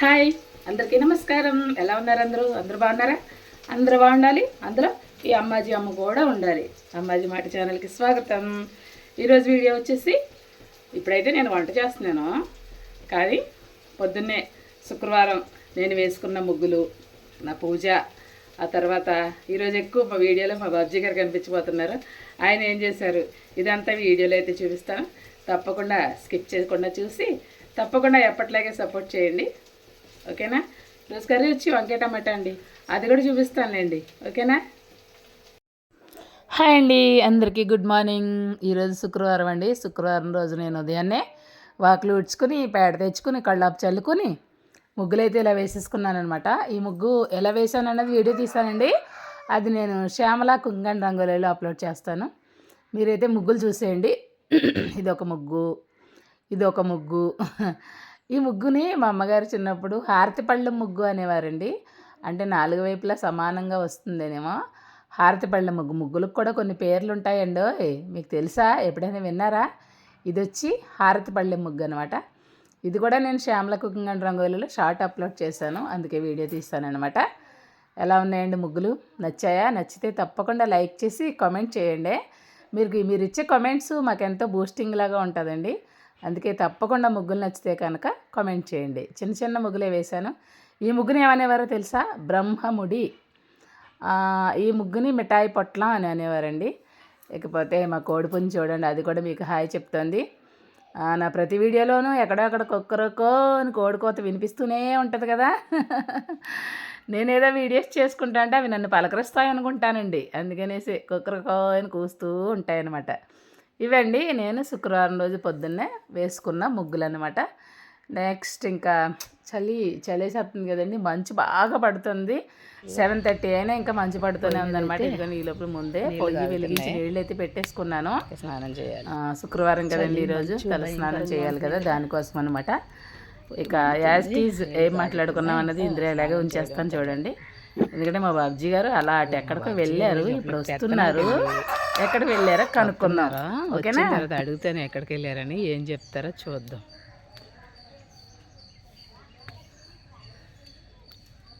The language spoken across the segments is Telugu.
హాయ్ అందరికీ నమస్కారం. ఎలా ఉన్నారు అందరూ? అందరూ బాగున్నారా? అందరూ బాగుండాలి? అందులో ఈ అమ్మాజీ అమ్మ కూడా ఉండాలి. అమ్మాజీ మాట ఛానల్కి స్వాగతం. ఈరోజు వీడియో వచ్చేసి ఇప్పుడైతే నేను వంట చేస్తున్నాను. కానీ పొద్దున్నే శుక్రవారం నేను వేసుకున్న ముగ్గులు నా పూజ ఆ తర్వాత ఈరోజు ఎక్కువ మా వీడియోలో మా బాబ్జీ గారు కనిపించిపోతున్నారు ఆయన ఏం చేశారు? ఇదంతా వీడియోలో అయితే చూపిస్తాను. తప్పకుండా స్కిప్ చేయకుండా చూసి తప్పకుండా ఎప్పట్లాగే సపోర్ట్ చేయండి. ఓకేనా? రోజు కర్రీ వచ్చి వంకాయ టమాటా అండి. అది కూడా చూపిస్తానులేండి. ఓకేనా? హాయ్ అండి అందరికీ గుడ్ మార్నింగ్. ఈరోజు శుక్రవారం అండి. శుక్రవారం రోజు నేను ఉదయాన్నే వాకులు ఉడ్చుకుని పేడ తెచ్చుకుని కళ్ళాపు చల్లుకుని ముగ్గులు అయితే ఇలా వేసేసుకున్నాను అనమాట ఈ ముగ్గు ఎలా వేసాను అన్నది వీడియో తీసానండి అది నేను శ్యామల కుంగన్ రంగోలీలో అప్లోడ్ చేస్తాను. మీరైతే ముగ్గులు చూసేయండి. ఇది ఒక ముగ్గు ఇది ఒక ముగ్గు. ఈ ముగ్గుని మా అమ్మగారు చిన్నప్పుడు హారతి పళ్ళ ముగ్గు అనేవారండి. అంటే నాలుగు వైపులా సమానంగా వస్తుందేనేమో. హారతి పళ్ళ ముగ్గు. ముగ్గులకు కూడా కొన్ని పేర్లు ఉంటాయండి మీకు తెలుసా? ఎప్పుడైనా విన్నారా? ఇది వచ్చి హారతి పళ్ళె ముగ్గు అనమాట. ఇది కూడా నేను శ్యామల కుకింగ్ అండ్ రంగోలీలో షార్ట్ అప్లోడ్ చేశాను. అందుకే వీడియో తీస్తానమాట ఎలా ఉన్నాయండి ముగ్గులు? నచ్చాయా? నచ్చితే తప్పకుండా లైక్ చేసి కామెంట్ చేయండి. మీరు మీరు ఇచ్చే కామెంట్స్ మాకు ఎంతో బూస్టింగ్ లాగా ఉంటుందండి. అందుకే తప్పకుండా ముగ్గులు నచ్చితే కనుక కామెంట్ చేయండి. చిన్న చిన్న ముగ్గులే వేశాను. ఈ ముగ్గుని ఏమనేవారో తెలుసా? బ్రహ్మముడి. ఈ ముగ్గుని మిఠాయి పొట్లం అని అనేవారండి. ఇకపోతే మా కోడిపుంజి చూడండి అది కూడా మీకు హాయ్ చెప్తుంది. నా ప్రతి వీడియోలోనూ ఎక్కడెక్కడ కుక్కరకో అని కోడికోత వినిపిస్తూనే ఉంటుంది కదా. నేనేదో వీడియోస్ చేసుకుంటా అంటే అవి నన్ను పలకరిస్తాయి అనుకుంటానండి అందుకనేసి కుక్కరకో అని కూస్తూ ఉంటాయన్నమాట. ఇవండి నేను శుక్రవారం రోజు పొద్దున్నే వేసుకున్న ముగ్గులు అనమాట నెక్స్ట్ ఇంకా చలి చలేసేస్తుంది కదండి మంచు బాగా పడుతుంది. సెవెన్ థర్టీ అయినా ఇంకా మంచు పడుతూనే ఉందన్నమాట. ఇదిగోని ఈ లోపల ముందే పొయ్యి వెలిగించి నీళ్ళు అయితే పెట్టేసుకున్నాను స్నానం చేయాలి. శుక్రవారం కదండి ఈరోజు తల స్నానం చేయాలి కదా దానికోసం అనమాట ఇక యాజ్ టీజ్ ఏం మాట్లాడుకున్నాం అన్నది ఇందులో ఎలాగే ఉంచేస్తాను చూడండి. ఎందుకంటే మా బాబ్జీ గారు అలా అటు ఎక్కడికో వెళ్ళారు ఇప్పుడు వస్తున్నారు. ఎక్కడ వెళ్ళారో కనుక్కుందాం. ఓకేనా? తర్వాత అడుగుతాను ఎక్కడికి వెళ్ళారని ఏం చెప్తారో చూద్దాం.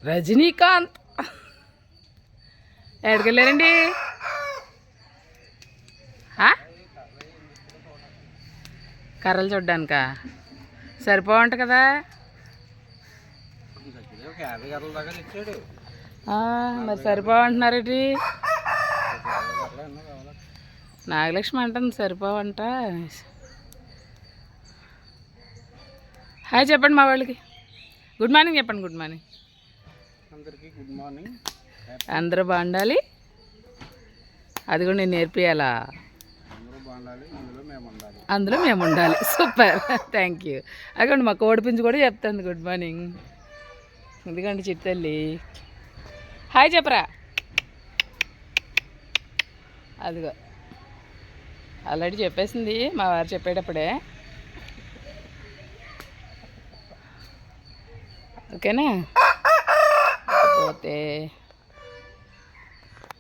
రజనీకాంత్! ఎక్కడికి వెళ్ళారండి? కర్రలు చూడ్డానికా? సరిపోవంట కదా? మరి సరిపోవంటున్నారేటి? నాగలక్ష్మి అంటుంది సరిపోవంట. హాయ్ చెప్పండి మా వాళ్ళకి. గుడ్ మార్నింగ్ చెప్పండి గుడ్ మార్నింగ్ అందరికీ గుడ్ మార్నింగ్ అందరూ బాగుండాలి. అది కూడా నేను నేర్పియాలా? అందులో మేము ఉండాలి. సూపర్ థ్యాంక్ యూ అదిగోండి మా కోడిపుంజు కూడా చెప్తాను గుడ్ మార్నింగ్ ఎందుకంటే చిట్టల్లి హాయ్ చెప్పరా? అదిగో. ఆల్రెడీ చెప్పేసింది మా వారు చెప్పేటప్పుడే. ఓకేనా? పోతే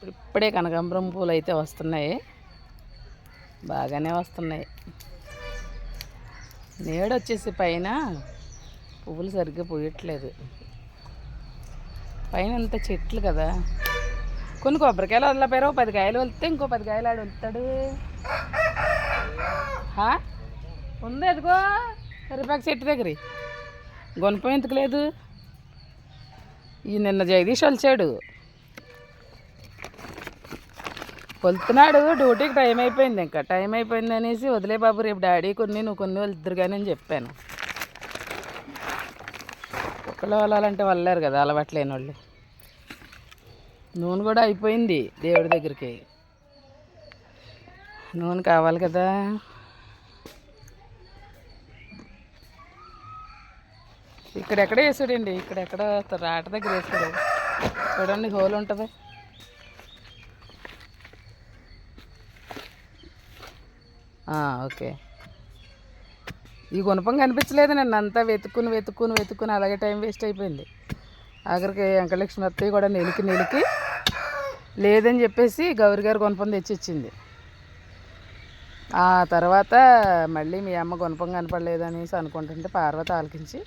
ఇప్పుడే కనకాంబరం పూలు అయితే వస్తున్నాయి. బాగానే వస్తున్నాయి. నేడు వచ్చేసి పైన పువ్వులు సరిగ్గా పూయట్లేదు. పైన అంత చెట్లు కదా. కొన్ని కొబ్బరికాయలు వదలపోయారు. పది కాయలు వదిలితే ఇంకో పది కాయలు ఆడు వదులుతాడు. ఉంది అదిగో. కరివేపాకు చెట్టు దగ్గర. గుణపం ఎందుకు లేదు? ఈ నిన్న జగదీష్ వలిచాడు. వెళ్తున్నాడు డ్యూటీకి టైం అయిపోయింది ఇంకా. టైం అయిపోయింది అనేసి వదిలే బాబు రేపు డాడీ కొన్ని నువ్వు కొన్ని వెళ్తురు కానీ అని చెప్పాను. ఒకళ్ళు వెళ్ళాలంటే వెళ్ళారు కదా అలవాట్లేని వాళ్ళు నూనె కూడా అయిపోయింది దేవుడి దగ్గరికి. నూనె కావాలి కదా. ఇక్కడెక్కడ వేసాడండి? ఇక్కడెక్కడ రాట దగ్గర వేసాడు? చూడండి హోల్ ఉంటుంది. ఓకే. ఈ గుణపం కనిపించలేదు నన్ను. అంతా వెతుక్కుని వెతుక్కుని వెతుక్కుని అలాగే టైం వేస్ట్ అయిపోయింది. ఆఖరికి వెంకటలక్ష్మి అత్తయ్య కూడా నిలికి నిలికి లేదని చెప్పేసి గౌరి గారు గుణపం తెచ్చి ఇచ్చింది ఆ తర్వాత మళ్ళీ మీ అమ్మ గుణపం కనపడలేదు అనేసి అనుకుంటుంటే పార్వతి ఆలకించి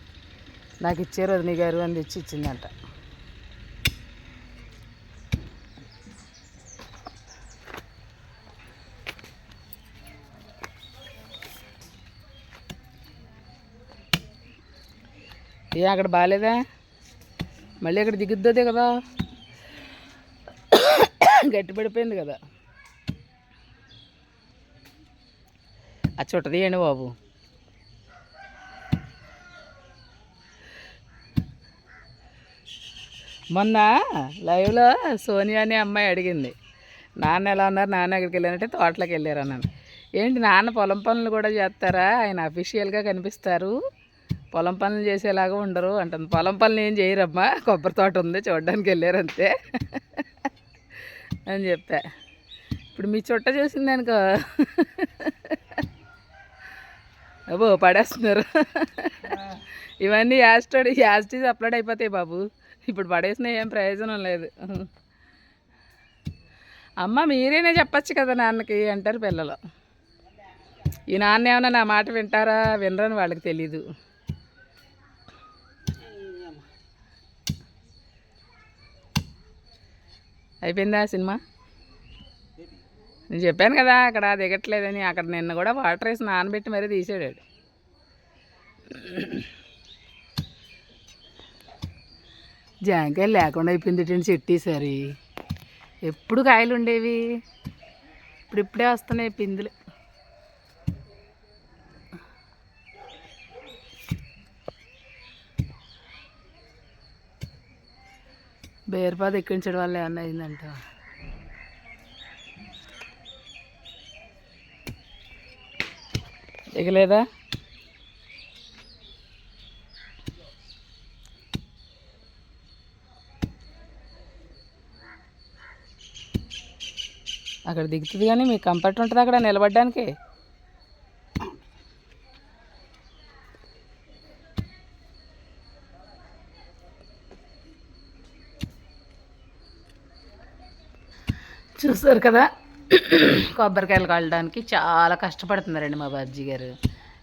నాకు ఇచ్చే రజనీ గారు అని తెచ్చి ఇచ్చిందంట ఏ అక్కడ బాగాలేదా మళ్ళీ అక్కడ దిగుద్దదే కదా? గట్టి పడిపోయింది కదా. ఆ చుట్ట తీయండి బాబు. మొన్న లైవ్లో సోనియా అనే అమ్మాయి అడిగింది నాన్న ఎలా ఉన్నారు? నాన్న ఎక్కడికి వెళ్ళారంటే తోటలోకి వెళ్ళారు అన్నాను. ఏంటి నాన్న పొలం పనులు కూడా చేస్తారా? ఆయన అఫీషియల్గా కనిపిస్తారు. పొలం పనులు చేసేలాగా ఉండరు అంటుంది. పొలం పనులు ఏం చేయరమ్మా? కొబ్బరి తోట ఉంది చూడడానికి వెళ్ళారంతే అని చెప్పా. ఇప్పుడు మీ చుట్ట చూసింది అనుకో. అబ్బో పడేస్తున్నారు. ఇవన్నీ యాస్టోడ్ యాస్టీస్ అప్లోడ్ అయిపోతాయి బాబు. ఇప్పుడు పడేసిన ఏం ప్రయోజనం లేదు. అమ్మ మీరేనే చెప్పచ్చు కదా నాన్నకి అంటారు పిల్లలు. ఈ నాన్న ఏమన్నా నా మాట వింటారా? వినరని వాళ్ళకి తెలీదు. అయిపోయిందా సినిమా? నేను చెప్పాను కదా అక్కడ దిగట్లేదని అక్కడ నిన్న కూడా వాటర్ వేసి నానబెట్టి మరీ తీసాడు జాంకాయలు లేకుండా అయిపోయింది ఇటు చెట్టు ఎప్పుడు కాయలు ఉండేవి? ఇప్పుడిప్పుడే వస్తున్నాయి పిందులు. బేరపాద ఎక్కించడం వల్ల ఏమన్నా అయిందంట. దిగలేదా అక్కడ దిగుతుంది కానీ మీకు కంఫర్ట్ ఉంటుంది అక్కడ నిలబడడానికి? చూసారు కదా? కొబ్బరికాయలు కాలడానికి చాలా కష్టపడుతున్నారండి మా బాబ్జీ గారు.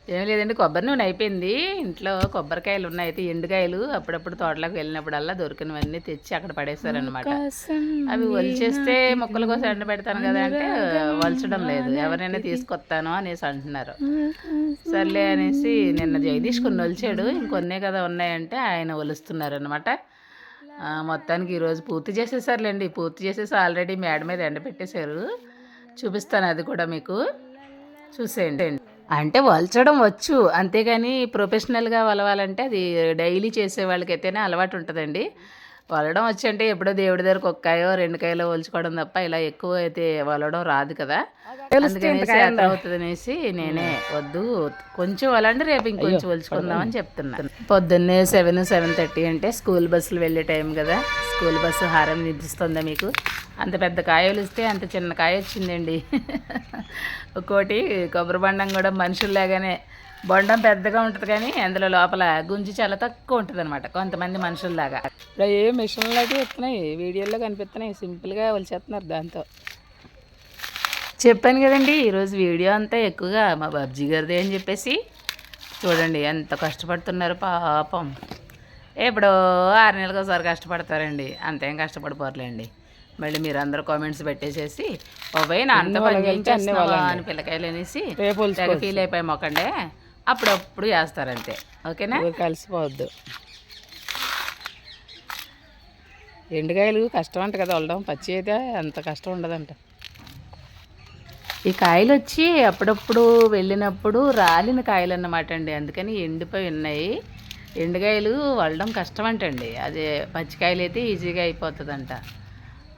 ఏం లేదండి కొబ్బరి నూనె అయిపోయింది. ఇంట్లో కొబ్బరికాయలు ఉన్నాయి. అయితే ఎండుకాయలు అప్పుడప్పుడు తోటలోకి వెళ్ళినప్పుడల్లా దొరికినవన్నీ తెచ్చి అక్కడ పడేశారనమాట అవి ఒలిచేస్తే మొక్కల కోసం ఎండ పెడతాను కదా అంటే వలచడం లేదు. ఎవరైనా తీసుకొస్తాను అనేసి అంటున్నారు. సర్లే అనేసి నిన్న జగదీష్ కొన్ని ఒలిచాడు ఇంకొన్నే కదా ఉన్నాయంటే ఆయన ఒలుస్తున్నారు అనమాట మొత్తానికి ఈరోజు పూర్తి చేసేసారులేండి. పూర్తి చేసేసి ఆల్రెడీ మేడ మీద ఎండ పెట్టేశారు. చూపిస్తాను అది కూడా మీకు. చూసేయండి. అంటే వలచడం వచ్చు. అంతేగాని ప్రొఫెషనల్గా వలవాలంటే అది డైలీ చేసే వాళ్ళకైతేనే అలవాటు ఉంటుందండి. వలడం వచ్చి అంటే ఎప్పుడో దేవుడి దగ్గరకు ఒక కాయో రెండు కాయలో ఒలుచుకోవడం తప్ప ఇలా ఎక్కువ అయితే వలడం రాదు కదా. అందుకనేసి అట్లా అవుతుంది అనేసి నేనే వద్దు కొంచెం వలండి రేపు ఇంకొంచెం ఒలుచుకుందామని చెప్తున్నా. పొద్దున్నే సెవెన్ సెవెన్ థర్టీ అంటే స్కూల్ బస్సులు వెళ్ళే టైం కదా. స్కూల్ బస్సు హారం నిద్రిస్తుందా మీకు? అంత పెద్ద కాయలు ఇస్తే అంత చిన్న కాయ వచ్చిందండి. ఒక్కోటి కొబ్బరి బండం కూడా మనుషుల్లాగానే బొండం పెద్దగా ఉంటుంది కానీ అందులో లోపల గుంజి చాలా తక్కువ ఉంటుంది అనమాట కొంతమంది మనుషుల్లాగా. ఇప్పుడు ఏ మిషన్లు అయితే వస్తున్నాయి వీడియోలో కనిపిస్తున్నాయి సింపుల్గా వలిచేస్తున్నారు దాంతో. చెప్పాను కదండి ఈరోజు వీడియో అంతా ఎక్కువగా మా బాబ్జీ గారిది అని చెప్పేసి. చూడండి ఎంత కష్టపడుతున్నారు పాపం. ఎప్పుడో ఆరు నెలలకు ఒకసారి కష్టపడతారండి అంతేం కష్టపడిపోర్లేండి. మళ్ళీ మీరు అందరూ కామెంట్స్ పెట్టేసేసి ఓ పోయి నా అంత పని చేయించేస్తున్నావా అని పిల్లకాయలు అనేసి ఫీల్ అయిపోయి మొక్కండే అప్పుడప్పుడు చేస్తారంతే. ఓకేనా? కలిసిపోవద్దు. ఎండుకాయలు కష్టం అంట కదా వెళ్ళడం పచ్చి అయితే అంత కష్టం ఉండదంట. ఈ కాయలు వచ్చి అప్పుడప్పుడు వెళ్ళినప్పుడు రాలిన కాయలు అన్నమాట అండి. అందుకని ఎండిపోయి ఉన్నాయి. ఎండుకాయలు వల్లడం కష్టం అంటండి. అదే పచ్చికాయలు అయితే ఈజీగా అయిపోతుందంట.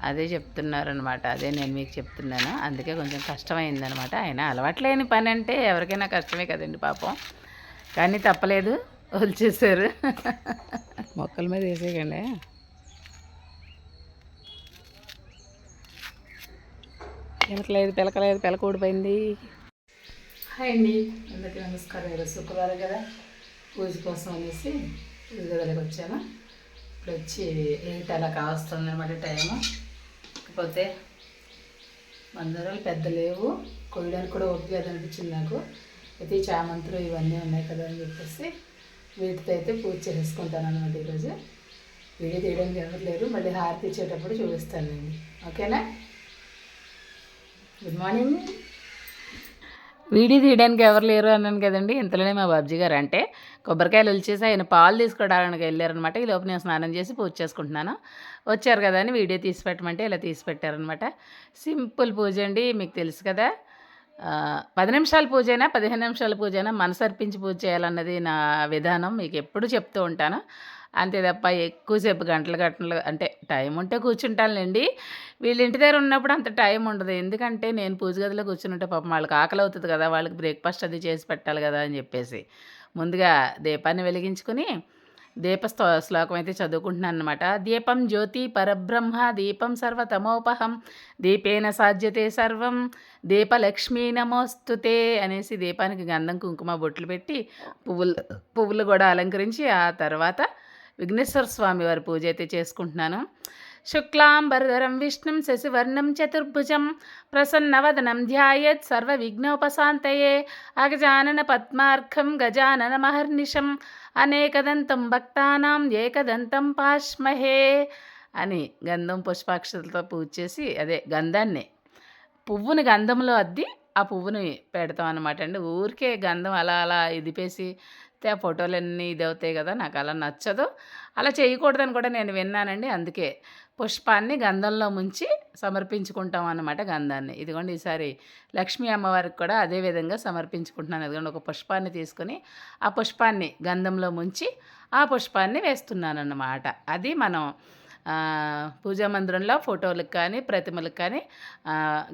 అదే చెప్తున్నారనమాట అదే నేను మీకు చెప్తున్నాను. అందుకే కొంచెం కష్టమైందనమాట అయినా అలవాట్లేని పని అంటే ఎవరికైనా కష్టమే కదండి పాపం. కానీ తప్పలేదు. వచ్చేసారు మొక్కల మీద వేసేయకండి. పిలకలేదు పిలకలేదు పిలక ఊడిపోయింది హాయ్ అండి. అందరికీ నమస్కారం. ఈరోజు శుక్రవారం కదా. పూజ కోసం అనేసి పూజ గదిలోకి వచ్చాను. ఇప్పుడు వచ్చి ఎయిట్ అలా కావస్తుంది అనమాట టైము. కాకపోతే మందరాలు పెద్ద లేవు కొయ్యడానికి కూడా ఓపిక అనిపించింది నాకు. అయితే చామంతులు ఇవన్నీ ఉన్నాయి కదా అని చెప్పేసి వీటితో అయితే పూజ చేసుకుంటాను అనమాట ఈరోజు. వీడియో తీయడానికి ఎవరు లేరు మళ్ళీ హారతి ఇచ్చేటప్పుడు చూపిస్తానండి ఓకేనా? గుడ్ మార్నింగ్ వీడియో తీయడానికి ఎవరు లేరు అన్నాను కదండి. ఇంతలోనే మా బాబ్జీ గారు అంటే కొబ్బరికాయలు వచ్చేసి ఆయన పాలు తీసుకోవడానికి వెళ్ళారనమాట ఈ లోపు నేను స్నానం చేసి పూజ చేసుకుంటున్నాను. వచ్చారు కదా అని వీడియో తీసి పెట్టమంటే ఇలా తీసి పెట్టారనమాట సింపుల్ పూజ అండి మీకు తెలుసు కదా. పది నిమిషాల పూజ అయినా పదిహేను నిమిషాల పూజ అయినా మనసర్పించి పూజ చేయాలన్నది నా విధానం. మీకు ఎప్పుడు చెప్తూ ఉంటాను. అంతే తప్ప ఎక్కువసేపు గంటలు గంటలు అంటే టైం ఉంటే కూర్చుంటానులేండి. వీళ్ళ ఇంటి దగ్గర ఉన్నప్పుడు అంత టైం ఉండదు. ఎందుకంటే నేను పూజ గదిలో కూర్చుంటే పాపం వాళ్ళకి ఆకలి అవుతుంది కదా వాళ్ళకి బ్రేక్ఫాస్ట్ అది చేసి పెట్టాలి కదా అని చెప్పేసి. ముందుగా దీపాన్ని వెలిగించుకుని దీప శ్లోకం అయితే చదువుకుంటున్నాను అనమాట దీపం జ్యోతి పరబ్రహ్మ దీపం సర్వతమోపహం దీపేన సాధ్యతే సర్వం దీపలక్ష్మీ నమోస్తుతే అనేసి దీపానికి గంధం కుంకుమ బొట్లు పెట్టి పువ్వులు పువ్వులు కూడా అలంకరించి ఆ తర్వాత విఘ్నేశ్వర స్వామి వారి పూజ అయితే చేసుకుంటున్నాను. శుక్లాంబరధరం విష్ణుం శశివర్ణం చతుర్భుజం ప్రసన్నవదనం ధ్యాయత్ సర్వ విఘ్నోపశాంతయే అగజానన పద్మార్కం గజానన మహర్నిషం అనేకదంతం భక్తానాం ఏకదంతం పాష్మహే అని గంధం పుష్పాక్షతలతో పూజ చేసి అదే గంధాన్ని పువ్వుని గంధంలో అద్ది ఆ పువ్వుని పెడతాం అనమాట అండి. ఊరికే గంధం అలా అలా ఇదిపేసి ఆ ఫోటోలన్నీ ఇది అవుతాయి కదా నాకు అలా నచ్చదు. అలా చేయకూడదని కూడా నేను విన్నానండి. అందుకే పుష్పాన్ని గంధంలో ముంచి సమర్పించుకుంటాం అన్నమాట గంధాన్ని. ఇదిగోండి ఈసారి లక్ష్మీ అమ్మవారికి కూడా అదే విధంగా సమర్పించుకుంటున్నాను. ఇదిగోండి ఒక పుష్పాన్ని తీసుకొని ఆ పుష్పాన్ని గంధంలో ముంచి ఆ పుష్పాన్ని వేస్తున్నాను అన్నమాట అది మనం పూజా మందిరంలో ఫోటోలకు కానీ ప్రతిమలకు కానీ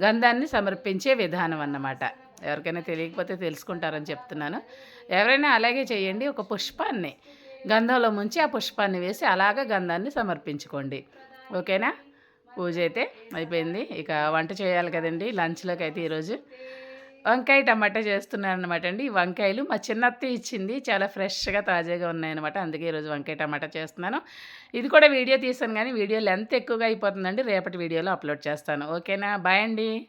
గంధాన్ని సమర్పించే విధానం అన్నమాట. ఎవరికైనా తెలియకపోతే తెలుసుకుంటారని చెప్తున్నాను. ఎవరైనా అలాగే చేయండి. ఒక పుష్పాన్ని గంధంలో ముంచి ఆ పుష్పాన్ని వేసి అలాగ గంధాన్ని సమర్పించుకోండి. ఓకేనా? పూజ అయితే అయిపోయింది. ఇక వంట చేయాలి కదండి. లంచ్లోకి అయితే ఈరోజు వంకాయ టమాటా చేస్తున్నాను అనమాట అండి వంకాయలు మా చిన్నత్త ఇచ్చింది. చాలా ఫ్రెష్గా తాజాగా ఉన్నాయన్నమాట. అందుకే ఈరోజు వంకాయ టమాటా చేస్తున్నాను. ఇది కూడా వీడియో తీసాను కానీ వీడియో లెంత్ ఎక్కువగా అయిపోతుందండి. రేపటి వీడియోలో అప్లోడ్ చేస్తాను. ఓకేనా? బాయ్ అండి.